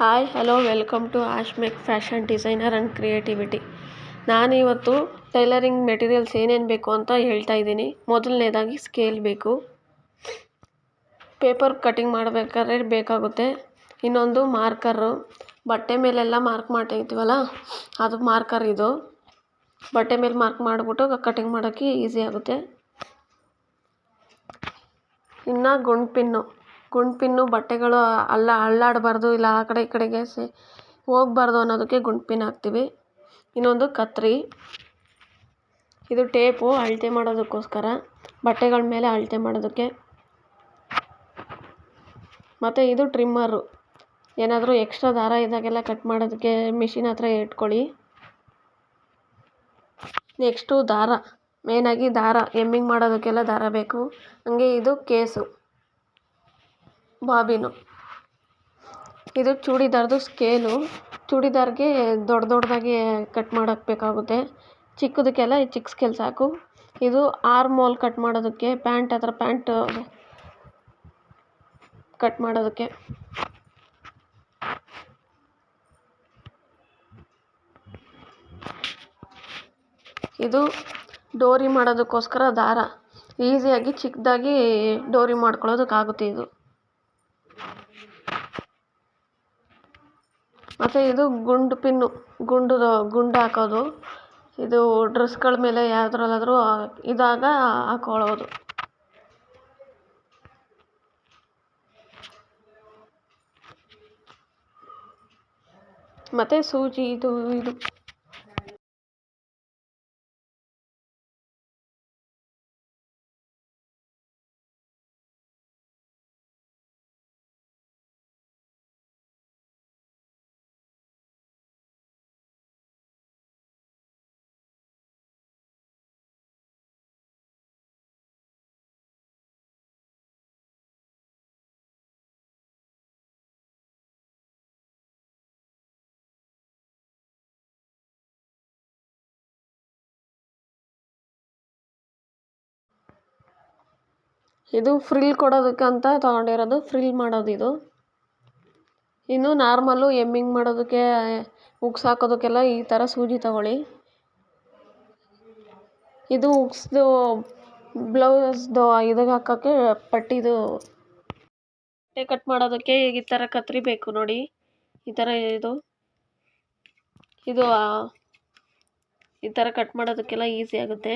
Hi hello welcome to Ash make fashion designer and creativity ನಾನಿವತ್ತು tailoring materials ಏನೇನು ಬೇಕು ಅಂತ ಹೇಳ್ತಾ ಇದ್ದೀನಿ. ಮೊದಲನೇದಾಗಿ ಸ್ಕೇಲ್ ಬೇಕು. ಪೇಪರ್ ಕಟಿಂಗ್ ಮಾಡಬೇಕಾದ್ರೆ ಬೇಕಾಗುತ್ತೆ. ಇನ್ನೊಂದು ಮಾರ್ಕರು ಬಟ್ಟೆ ಮೇಲೆಲ್ಲ ಮಾರ್ಕ್ ಮಾಡಿರ್ತೀವಲ್ಲ ಅದು ಮಾರ್ಕರ್ ಇದು. ಬಟ್ಟೆ ಮೇಲೆ ಮಾರ್ಕ್ ಮಾಡಿಬಿಟ್ಟು ಕಟಿಂಗ್ ಮಾಡೋಕ್ಕೆ ಈಸಿ ಆಗುತ್ತೆ. ಇನ್ನು ಗುಂಡು ಪಿನ್ನು ಗುಂಡು ಪಿನ್ನು ಬಟ್ಟೆಗಳು ಅಲ್ಲ ಅಲ್ಲಾಡಬಾರ್ದು ಇಲ್ಲ ಆ ಕಡೆ ಈ ಕಡೆಗೆ ಸೆ, ಹೋಗ್ಬಾರ್ದು ಅನ್ನೋದಕ್ಕೆ ಗುಂಡು ಪಿನ್ ಹಾಕ್ತೀವಿ. ಇನ್ನೊಂದು ಕತ್ತರಿ ಇದು ಟೇಪು, ಅಳತೆ ಮಾಡೋದಕ್ಕೋಸ್ಕರ, ಬಟ್ಟೆಗಳ ಮೇಲೆ ಅಳತೆ ಮಾಡೋದಕ್ಕೆ. ಮತ್ತು ಇದು ಟ್ರಿಮ್ಮರು. ಏನಾದರೂ ಎಕ್ಸ್ಟ್ರಾ ದಾರ ಇದ್ದಾಗೆಲ್ಲ ಕಟ್ ಮಾಡೋದಕ್ಕೆ ಮಿಷಿನ್ ಹತ್ರ ಇಟ್ಕೊಳ್ಳಿ. ನೆಕ್ಸ್ಟು ದಾರ. ಮೇಯ್ನಾಗಿ ದಾರ. ಎಮ್ಮಿಂಗ್ ಮಾಡೋದಕ್ಕೆಲ್ಲ ದಾರ ಬೇಕು. ಹಾಗೆ ಇದು ಕೇಸು. ಬಾಬಿನು. ಇದು ಚೂಡಿದಾರ್ದು ಸ್ಕೇಲು. ಚೂಡಿದಾರ್ಗೆ ದೊಡ್ಡ ದೊಡ್ಡದಾಗಿ ಕಟ್ ಮಾಡೋಕ್ಕೆ ಬೇಕಾಗುತ್ತೆ ಚಿಕ್ಕದಕ್ಕೆಲ್ಲ ಈ ಚಿಕ್ಕ ಸ್ಕೇಲ್ ಸಾಕು. ಇದು ಆರ್ಮೋಲ್ ಕಟ್ ಮಾಡೋದಕ್ಕೆ, ಪ್ಯಾಂಟ್ ಹತ್ರ ಪ್ಯಾಂಟ್ ಕಟ್ ಮಾಡೋದಕ್ಕೆ. ಇದು ಡೋರಿ ಮಾಡೋದಕ್ಕೋಸ್ಕರ ದಾರ. ಈಸಿಯಾಗಿ ಚಿಕ್ಕದಾಗಿ ಡೋರಿ ಮಾಡ್ಕೊಳ್ಳೋದಕ್ಕಾಗುತ್ತೆ ಇದು. ಮತ್ತು ಇದು ಗುಂಡು ಪಿನ್ನು ಗುಂಡು ಗುಂಡು ಹಾಕೋದು. ಇದು ಡ್ರೆಸ್ಗಳ ಮೇಲೆ ಯಾವುದ್ರಲ್ಲಾದ್ರೂ ಇದಾಗ ಹಾಕೊಳ್ಳೋದು ಮತ್ತು ಸೂಜಿ, ಇದು ಇದು. ಇದು ಫ್ರಿಲ್ ಕೊಡೋದಕ್ಕೆ ಅಂತ ತೊಗೊಂಡಿರೋದು, ಫ್ರಿಲ್ ಮಾಡೋದು ಇದು. ಇನ್ನು ನಾರ್ಮಲ್ಲು ಎಮ್ಮಿಂಗ್ ಮಾಡೋದಕ್ಕೆ, ಉಕ್ಸ್ ಹಾಕೋದಕ್ಕೆಲ್ಲ ಈ ಥರ ಸೂಜಿ ತಗೊಳ್ಳಿ. ಇದು ಉಕ್ಸ್ದು ಬ್ಲೌಸ್ದು ಇದಕ್ಕೆ ಹಾಕೋಕ್ಕೆ ಪಟ್ಟಿದು ಬಟ್ಟೆ ಕಟ್ ಮಾಡೋದಕ್ಕೆ ಈ ಥರ ಕತ್ರಿ ಬೇಕು ನೋಡಿ. ಈ ಥರ ಇದು. ಇದು ಈ ಥರ ಕಟ್ ಮಾಡೋದಕ್ಕೆಲ್ಲ ಈಸಿ ಆಗುತ್ತೆ.